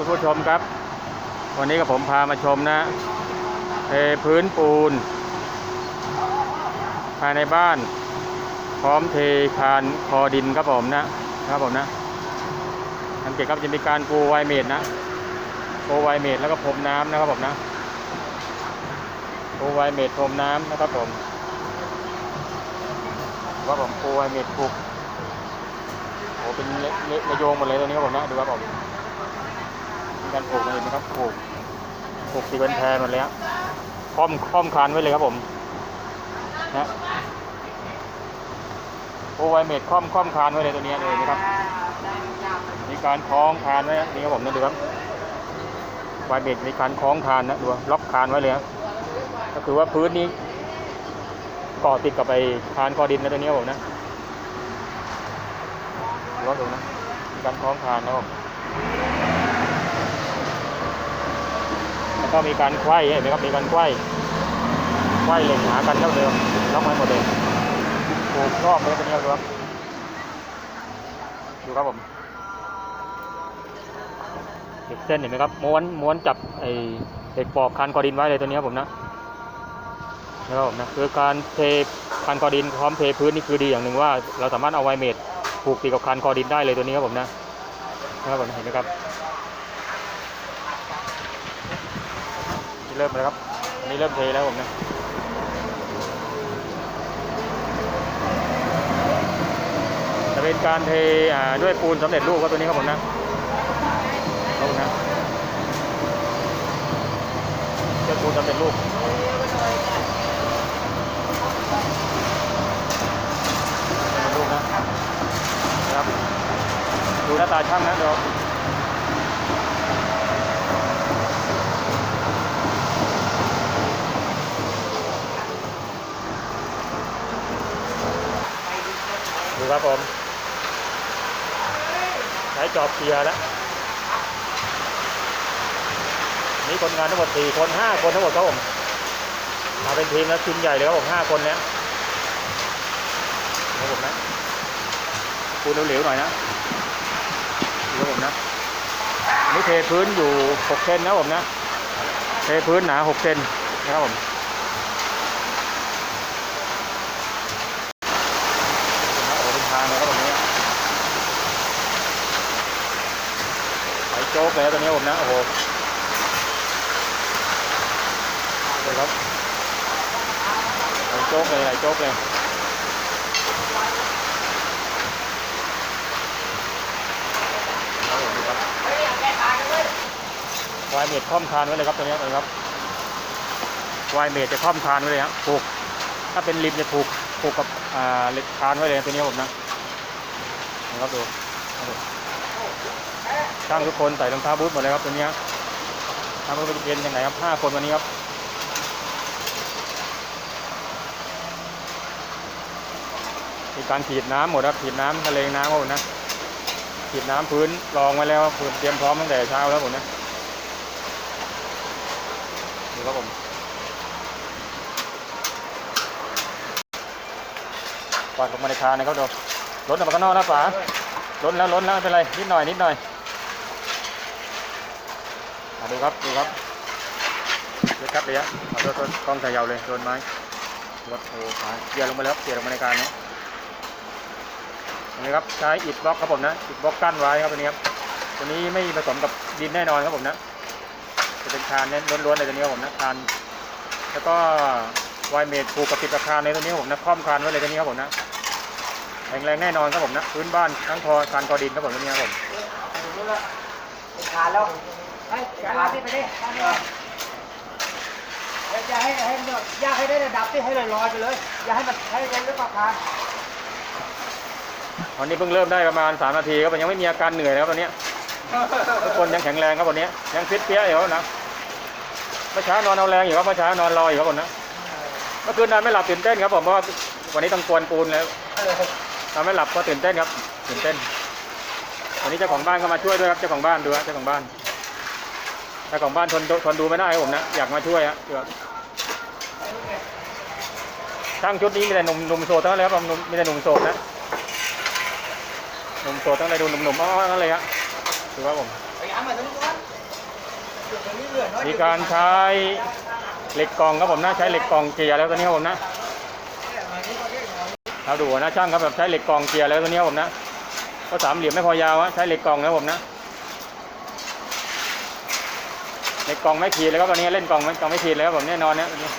คุณผู้ชมครับ วันนี้กับผมพามาชมนะเทพื้นปูน ภายในบ้าน พร้อมเทคานคอดินครับผมนะครับผมนะสังเกตครับจะมีการปูไวเมดนะปูไวเมดแล้วก็พรมน้ำนะครับผมนะปูไวเมดพรมน้ำนะครับผมว่าผมปูไวเมดปลูกโอ้เป็นเละเละระโยงหมดเลยตัวนี้ครับผมนะดูครับผม มีการปลูกมาเห็นไหมครับปลูกปลูกตีเป็นแพรหมดเลยครับค่อมค่อมคานไว้เลยครับผมนะโอไวเมดคล่อมคล่อมคานไว้เลยตัวนี้เลยนะครับมีการคล้องคานไว้นี่ครับผมนะดูครับไวเมดมีการคล้องคานนะดูล็อกคานไว้เลยนะก็คือว่าพื้นนี้ก่อติดกับไปคานคอดินนะตัวนี้ผมนะดูว่าดูนะมีการคล้องคานนะครับผมแล้ว ก็มีการไขว้เห็นไหมครับมีการไขว้ไขว้เหล็กหากันเท่าเดิมล็อกไว้หมดเลยปลูกรอบเลยตัวนี้ดูครับดูครับผมเด็กเส้นเห็นไหมครับม้วนม้วนจับไอ้เด็กปอกคันกอดินไว้เลยตัวนี้ครับผมนะนะครับผมนะคือการเทคันกอดินพร้อมเทพื้นนี่คือดีอย่างหนึ่งว่า เราสามารถเอาไวเมดผูกติดกับคันกอดินได้เลยตัวนี้ครับผมนะนะครับผมเห็นไหมครับ เริ่มแล้วครับอันนี้เริ่มเทแล้วผมนะจะเป็นการเทด้วยปูนสำเร็จรูปครับตัวนี้ครับผมนะครับผมนะด้วยปูนสำเร็จรูปรูปนะนะครับดูหน้าตาช่างนะเดี๋ยว ครับผมใช้จอบเคลียร์แล้ว นี่คนงานทั้งหมด4คน5คนทั้งหมดครับผมมาเป็นทีมแล้วทีมใหญ่เลยครับผม5คนเนี้ยครับผมนะปูนเหลวๆหน่อยนะครับผมนะนนี่เทพื้นอยู่6เซนนะครับผมนะเทพื้นหนา6เซนนะครับผมโอ้โหเป็นทางเลยครับผมเนี้ย ไหลโจ๊ก เลยตัวนี้ผมนะ โอ้โหเลยครับไหลโจ๊กเลยไหลโจ๊กเลยครับผมดูครับวายเมดคล่อมคานไว้เลยครับตัวนี้เลยครับวายเมดจะคล่อมคานไว้เลยครับผูก ถ้าเป็นริมจะผูกผูกกับอ่าเหล็กคานไว้เลยตัวนี้ผมนะนะครับดูครับผม ช่างทุกคนใส่รองเท้าบูทหมดเลยครับตัวนี้ทำให้เป็นเย็นยังไงครับห้าคนวันนี้ครับมีการฉีดน้ำหมดครับฉีดน้ำทะเลน้ำหมดนะฉีดน้ำพื้นรองไว้แล้วพื้นเตรียมพร้อมตั้งแต่เช้าแล้วผมนะดูครับผมปล่อยลงมาในคานะครับดูรถออกมาข้างนอกนะป๋าล้นแล้วล้นแล้วไม่เป็นไรนิดหน่อยนิดหน่อย ดูครับดูครับเยอะครับเลยอะเอาตัวต้นกล้องถ่ายยาวเลยโดนไม้รถโอ้ขาเกียร์ลงมาแล้วเกียร์ลงมาในการนี้อันนี้ครับใช้อิฐบล็อกครับผมนะอิฐบล็อกกั้นไว้ครับตัวนี้ครับตัวนี้ไม่ผสมกับดินแน่นอนครับผมนะจะเป็นคานเน้นล้วนๆเลยตัวนี้ครับผมนะคานแล้วก็ไวเมดผูกกับติดกับคานในตัวนี้ครับผมนะคล่อมคานไว้เลยตัวนี้ครับผมนะแข็งแรงแน่นอนครับผมนะพื้นบ้านทั้งคอคานคอดินครับผมตัวนี้ครับผมขาดแล้ว ไอ้ขาดที่ไปดิอย่าให้ให้ยากให้ได้ระดับที่ให้ลอยๆไปเลย อย่าให้มันให้ลงลึกกว่าขาวันนี้เพิ่งเริ่มได้ประมาณ 3 นาทีครับยังไม่มีอาการเหนื่อยนะครับตอนนี้ทุกคนยังแข็งแรงครับวันนี้ ยังฟิตเปี้ยอยู่ครับนะเมื่อเช้านอนเอาแรงอยู่ครับเมื่อเช้านอนรออยู่ครับผมนะเมื่อคืนนอนไม่หลับตื่นเต้นครับผมเพราะว่าวันนี้ต้องกวนปูนแล้วนอนไม่หลับเพราะตื่นเต้นครับตื่นเต้นวันนี้เจ้าของบ้านก็มาช่วยด้วยครับเจ้าของบ้านดูครับเจ้าของบ้าน เจ้าของบ้านทนทนดูไม่ได้ครับผมนะ อยากมาช่วยฮะเดี๋ยวช่างชุดนี้มีแต่หนุ่มหนุ่มโสดทั้งนั้นเลยครับผมหนุ่มมีแต่หนุ่มโสดนะหนุ่มโสดตั้งแต่ดูหนุ่มๆอ้อๆนั่นเลยฮะถือว่าผมไปหามาตรงนี้ก่อนมีการใช้เหล็กกล่องครับผมนะใช้เหล็กกล่องเกียร์แล้วตัวนี้ครับผมนะเราดูนะช่างครับแบบใช้เหล็กกล่องเกียร์แล้วตัวนี้ครับผมนะก็สามเหลี่ยมไม่พอยาวอะใช้เหล็กกล่องนะครับผมนะ เหล็กกล่องไม่ขีดเลยครับตัวนี้เล่นกล่องไม่กองไม่ขีดเลยครับผมแน่นอนนะตัวนี้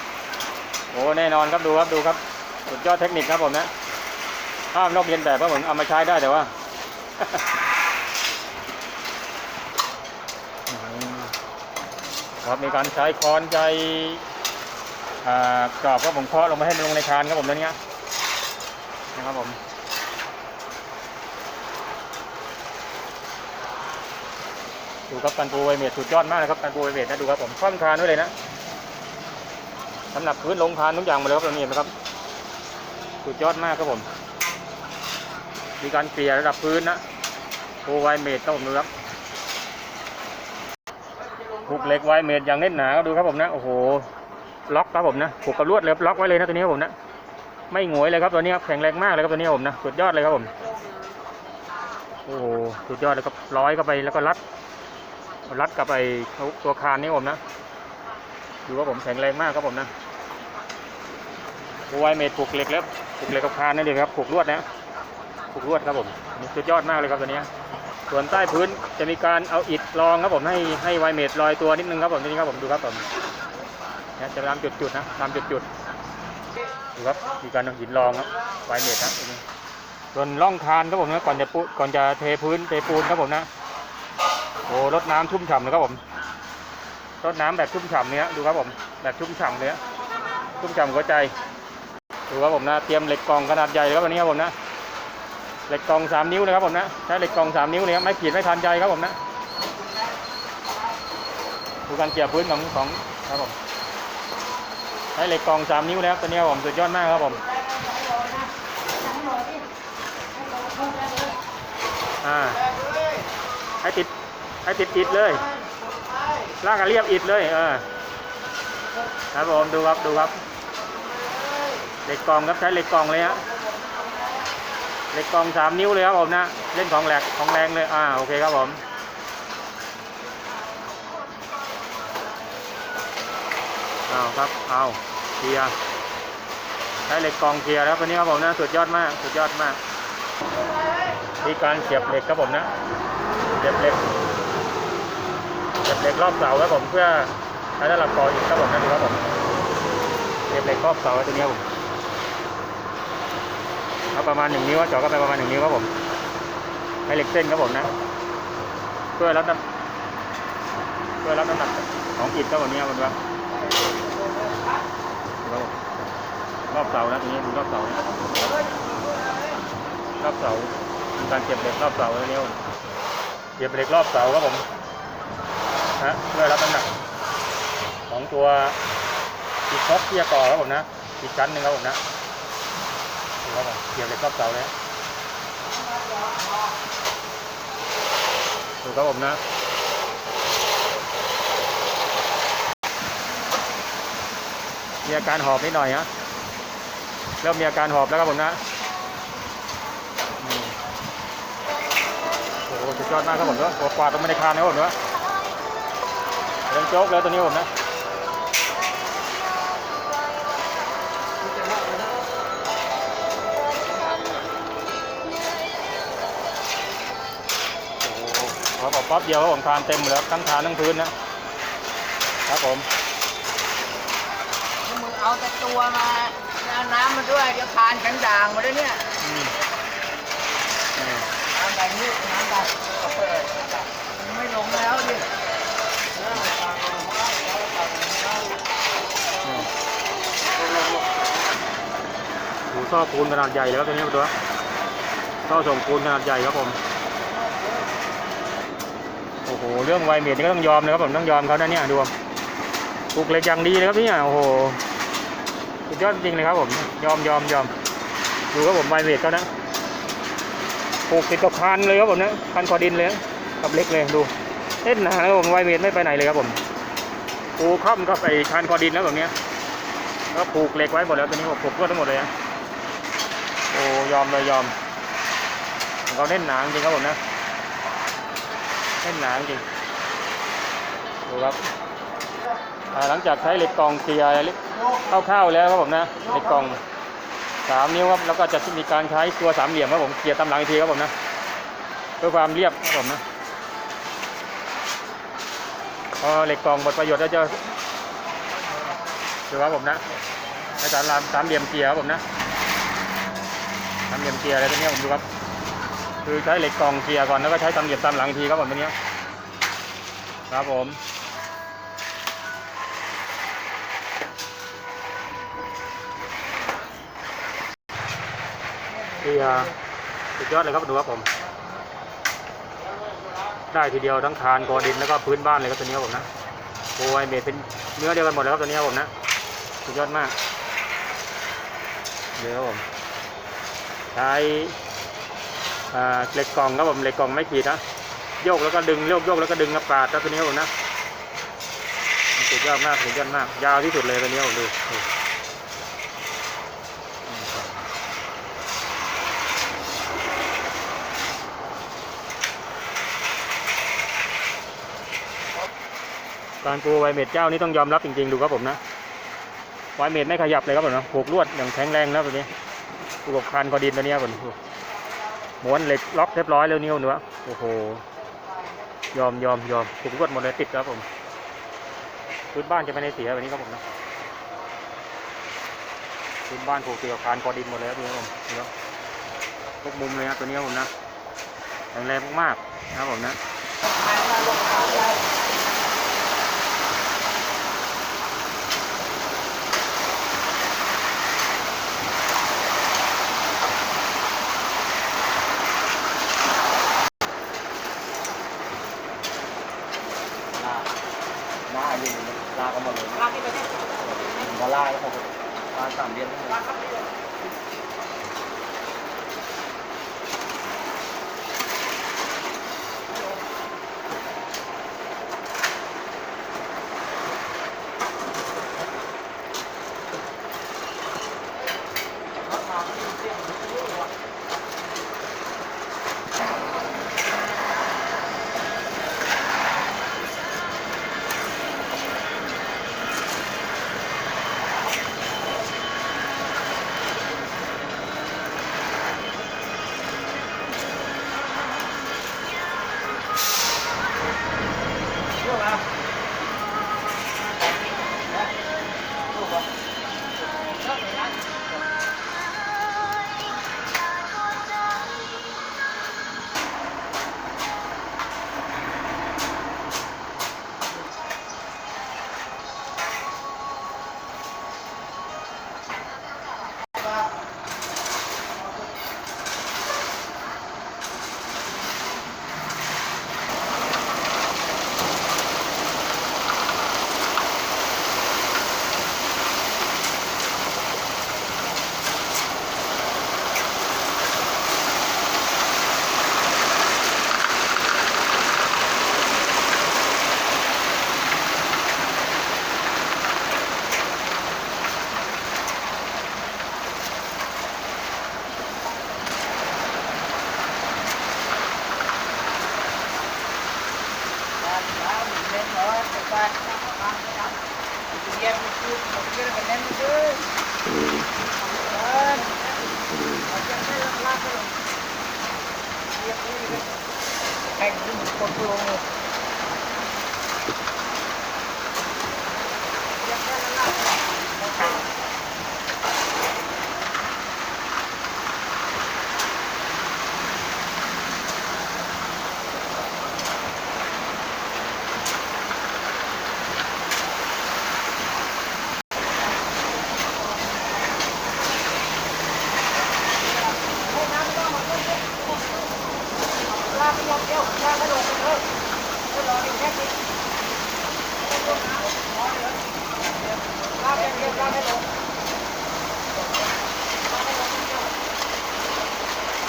โอ้แน่นอนครับดูครับดูครับสุดยอดเทคนิคครับผมนะห้ามลอกเลียนแบบครับผมเอามาใช้ได้แต่ว่าครับมีการใช้ค้อนใจอ่ากรอบครับผมเคาะลงมาให้มันลงในคานครับผมตัวเนี้ยนะครับผม ดูครับการปูไวเมทสุดยอดมากนะครับการปูไวเมทนะดูครับผมคว่ำคานไว้เลยนะสำหรับพื้นลงคานทุกอย่างหมาเลยครับตรงนี้เห็นไหมครับสุดยอดมากครับผม มีการเกลี่ยระดับพื้นนะปูไวเมทครับผมดูครับผูกเหล็กไวเมตรอย่างแน่นหนาก็ดูครับผมนะโอ้โหล็อกครับผมนะผูกกับลวดเลยล็อกไว้เลยนะตัวนี้ครับผมนะไม่หงวยเลยครับตัวนี้ครับแข็งแรงมากเลยครับตัวนี้ครับผมนะสุดยอดเลยครับผมโอ้โหสุดยอดเลยครับร้อยเข้าไปแล้วก็รัด รัดกับไปตัวคานนี่ผมนะดูว่าผมแข็งแรงมากครับผมนะผูกไวเมตรผูกเหล็กแล้วผูกเหล็กกับคานนั่นเองครับผูกลวดนะผูกลวดครับผมนี่สุดยอดมากเลยครับตัวนี้ส่วนใต้พื้นจะมีการเอาอิฐรองครับผมให้ให้ไวเมดลอยตัวนิดนึงครับผมนี่ครับผมดูครับผมนจะตามจุดๆนะตามจุดๆดูครับมีการเอาหินรองครับไวเมดนะตรงนี้ส่วนร่องคานครับผมนะก่อนจะปูก่อนจะเทพื้นเทปูนครับผมนะ โอ้รดน้ำชุ่มฉ่ำเลยครับผมรดน้ำแบบชุ่มฉ่ำเนี้ยดูครับผม แบบชุ่มฉ่ำเนี้ยชุ่มฉ่ำหัวใจ ดูครับผมนะ เตรียมเหล็กกองขนาดใหญ่เลยครับวันนี้ครับผมนะ เหล็กกองสามนิ้วเลยครับผมนะ ใช้เหล็กกองสามนิ้วเลยครับ ไม่ขีดไม่ทันใจครับผมนะ ดูการเกี่ยวพื้นของของครับผม ใช้เหล็กกองสามนิ้วแล้วตัวนี้ครับผมสุดยอดมากครับผมอ่าให้ติด ให้ติดอิดเลยลากกันเรียบอิดเลยเออครับผมดูครับดูครับเหล็กกล่องครับใช้เหล็กกล่องเลยฮะเหล็กกล่องสามนิ้วเลยครับผมนะเล่นของแหลกของแรงเลยอ่าโอเคครับผมเอาครับเอาเคลียร์ใช้เหล็กกล่องเคลียร์แล้วตัวนี้ครับผมนะสุดยอดมากสุดยอดมากมีการเสียบเหล็กครับผมนะเสียบเหล็ก เบเหล็กรอบเสาครับผมเพื่อให้ได้หลักกออีกครับผมนะดูครับผมเสียบเหล็กรอบเสาไว้ตัวนี้ครับผมเอาประมาณหนึ่งนิ้วเจาะเข้าไปประมาณหนึ่งนิ้วครับผมให้เหล็กเส้นครับผมนะเพื่อรับน้ำเพื่อรับน้ำหนักของอิฐครับผมนี้ครับผมครับรอบเสานะตรงนี้ดูรอบเสา รอบเสาการเก็บเหล็กรอบเสาตรงนี้ครับผมเก็บเหล็กรอบเสาครับผม นะเพื่อรับน้ำหนักของตัวอิฐท็อปที่จะก่อครับผมนะอีกชั้นหนึ่งครับผมนะดูครับผมเกี่ยวเหล็กรอบเสาเลยดูครับผมนะมีอาการหอบนิดหน่อยฮะเริ่มมีอาการหอบแล้วครับผมนะโอ้โหสุดยอดมากครับผมเนอะกวาดลงไมาในคานนะครับผมเนอะ เริ่มโจ๊กแล้วตัวนี้ผมนะโอ้โหเขาบอกปั๊บเดียวครับผมทานเต็มเลยครับทั้งทานทั้งพื้นนะครับผมมึงเอาแต่ตัวมาเอาน้ำมาด้วยเดี๋ยวคานกันด่างหมาด้วยเนี่ยอืมอืมน้ำใบนี้น้ำใบมันไม่ลงแล้วดิ ท่อปูนขนาดใหญ่เลยครับตัวนี้ตัวท่อส่งปูนขนาดใหญ่ครับผม โอ้โห เรื่องไวเมดนี่ก็ต้องยอมเลยครับผมต้องยอมเขานะเนี่ยดูปลูกเหล็กอย่างดีเลยครับเนี่ยโอ้โหสุดยอดจริงเลยครับผม ยอมยอมยอมดูครับผมไวเมดเขานะปลูกติดกับคันเลยครับผมนะคันคอดินเลยกับเล็กเลยดูเล่นนาครับผมไวเมดไม่ไปไหนเลยครับผมปูค่อมกับไอ้คันคอดินแล้วแบบเนี้ยแล้วปลูกเหล็กไว้หมดแล้วตอนนี้ผมปลูกเพื่อทั้งหมดเลยนะ โอ้ยอมเลยยอมเขาเล่นหนาจริงครับผมนะเล่นหนาจริงดูครับหลังจากใช้เหล็กกองเกียร์เข้าๆแล้วครับผมนะเหล็กกองสามนิ้วครับแล้วก็จะมีการใช้ตัวสามเหลี่ยมครับผมเกียร์ตามหลังอีกทีครับผมนะเพื่อความเรียบครับผมนะพอเหล็กกองหมดประโยชน์แล้วจะดูครับผมนะในสามลามสามเหลี่ยมเกียร์ครับผมนะ สามเหลี่ยมเกียร์อะไรตัวนี้ผมดูครับ คือใช้เหล็กกล่องเกียร์ก่อนแล้วก็ใช้ตามเหยียบตามหลังทีครับผมตัวนี้ครับผมเกียร์สุดยอดเลยครับดูครับผม ได้ทีเดียวทั้งคานกอดินแล้วก็พื้นบ้านเลยครับตัวนี้ครับผมนะโอ้ยเมดเป็นเนื้อเดียวกันหมดเลยครับตัวนี้ครับผมนะสุดยอดมากเดี๋ยวครับผม ใช้เหล็กกล่องครับผมเหล็กกล่องไม่ขีดนะโยกแล้วก็ดึงโยกโยกแล้วก็ดึงกระปาดแล้วตัวนี้ผมนะสุดยอดมากสุดยอดมาก ยาวที่สุดเลยตัวนี้ผมดูดูการปูไวเมดเจ้านี่ต้องยอมรับจริงๆดูครับผมนะไวเมดไม่ขยับเลยครับผมนะผูกลวดอย่างแข็งแรงแล้วตัวนี้ ผูกกับคานกอดินตัวนี้ครับผมม้วนเหล็กล็อกเรียบร้อยแล้วนิ้วเนื้อโอ้โห ยอมยอมยอมถูกดหมดเลยติดครับผมพื้นบ้านจะไม่ได้เสียแบบนี้ครับผมนะพื้นบ้านผูกเกี่ยวคานกอดินหมดเลยครับนี่ครับผมนี่ครับทุกมุมเลยครับตัวนี้ผมนะแข็งแรงมากๆนะครับผมนะ ที่มันคนลงเลยลากไปยกเดียวลากไปลงไปเลยก็รออีกแค่นี้ ลากไปเดียวลากไปลงลากไปลงเดียว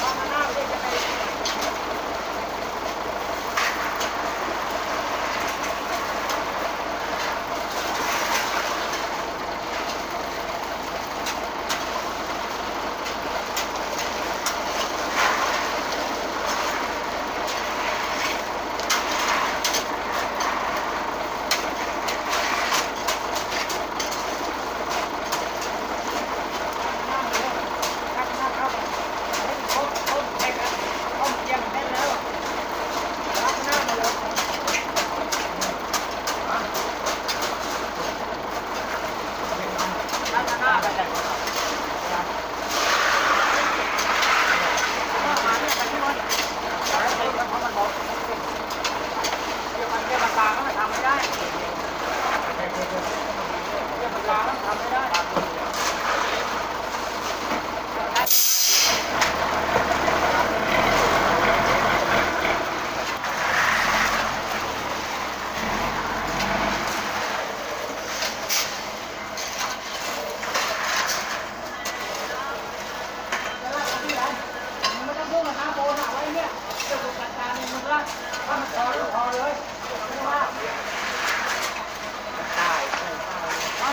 ลากมาหน้าเลยจะไป ล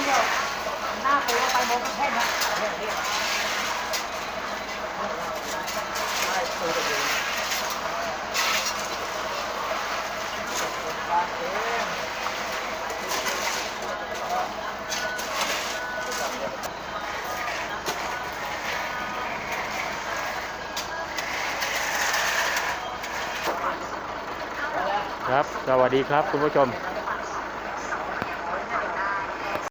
ครเองครับ สวัสดีครับคุณผู้ชม